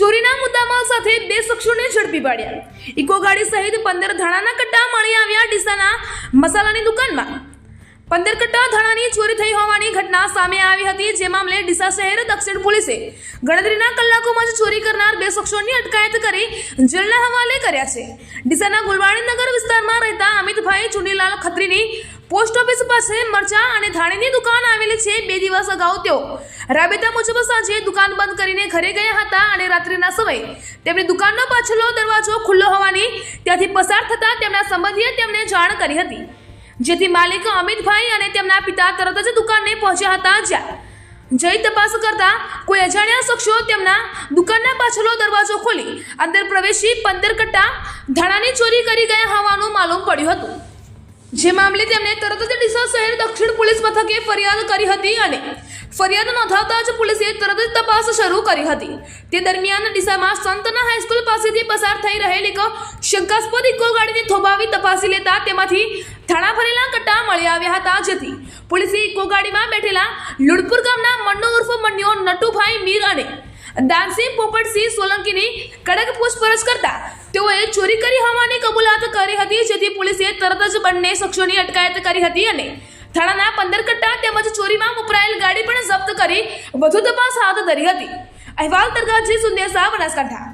ચોરીના મુદ્દામાં સાથે બે શખ્સોને ઝડપી પાડ્યા. ઇકો ગાડી સહિત પંદર ધાણાના કટ્ટા મળી આવ્યા ડીસાના મસાલાની દુકાનમાં. પંદર કટ્ટા ધાણાની ચોરી થઈ હોવાની ઘટના સામે આવી હતી, જે મામલે ડીસા શહેર દક્ષિણ પોલીસે ગણતરીના કલાકોમાં જ ચોરી કરનાર બે શખ્સોની અટકાયત કરી જેલના હવાલે કર્યા છે. ડીસાના ગુલવાણીનગર વિસ્તારમાં રહેતા અમિતભાઈ ચુનીલાલ ખત્રીની પોસ્ટ ઓફિસ પાસે મરચા અને ધાણીની દુકાન આવેલી છે. બે દિવસ અગાઉ તેઓ રાબેતા મુજબ સાંજે દુકાન બંધ કરીને ઘરે ગયા હતા અને રાત્રિના સમયે તેમની દુકાનનો પાછલો દરવાજો ખુલ્લો હોવાની ત્યાંથી પસાર થતા તેમના સંબંધીએ તેમને જાણ કરી હતી. જેથી માલિક અમિતભાઈ અને તેમના પિતા તરત જ દુકાનને પહોંચ્યા હતા જ્યાં જઈ તપાસ કરતા કોઈ અજાણ્યા શખ્સો તેમના દુકાનના પાછલો દરવાજો ખોલી અંદર પ્રવેશી પંદર કટ્ટા ધાણાની ચોરી કરી ગયા હોવાનું માલુમ પડ્યું હતું. જે મામલે તેમણે તરત જ ડીસા શહેર દક્ષિણ પોલીસ મથકે ફરિયાદ કરી હતી અને ફરિયાદ નોંધાવતા જ પોલીસે તરત જ તપાસ શરૂ કરી હતી. તે દરમિયાન ડીસામાં સંતના હાઈસ્કૂલ પાસેથી પસાર થઈ રહેલ એક શંકાસ્પદ ઇકો ગાડીને થોભાવી તપાસી લેતા તેમાંથી થાણા ભરેલા કટ્ટા મળી આવ્યા હતા. જેથી પોલીસે ઇકો ગાડીમાં બેઠેલા લુડપુર ગામના મન્નુ ઉર્ફ મન્યો નટુભાઈ મીર અને દાનસિંહ પોપટસિંહ સોલંકીની કડક પૂછપરછ કરતા તેઓએ ચોરી કરી હોવાની કબૂલાત કરી હતી, જેથી પોલીસે તરત જ બંને શખ્સોની અટકાયત કરી હતી અને થાણાના પંદર કટ્ટા તેમજ ચોરીમાં વપરાયેલ ગાડી પણ જપ્ત કરી વધુ તપાસ હાથ ધરી હતી. અહેવાલ તરગાજી સુંદેસા બનાસકાંઠા.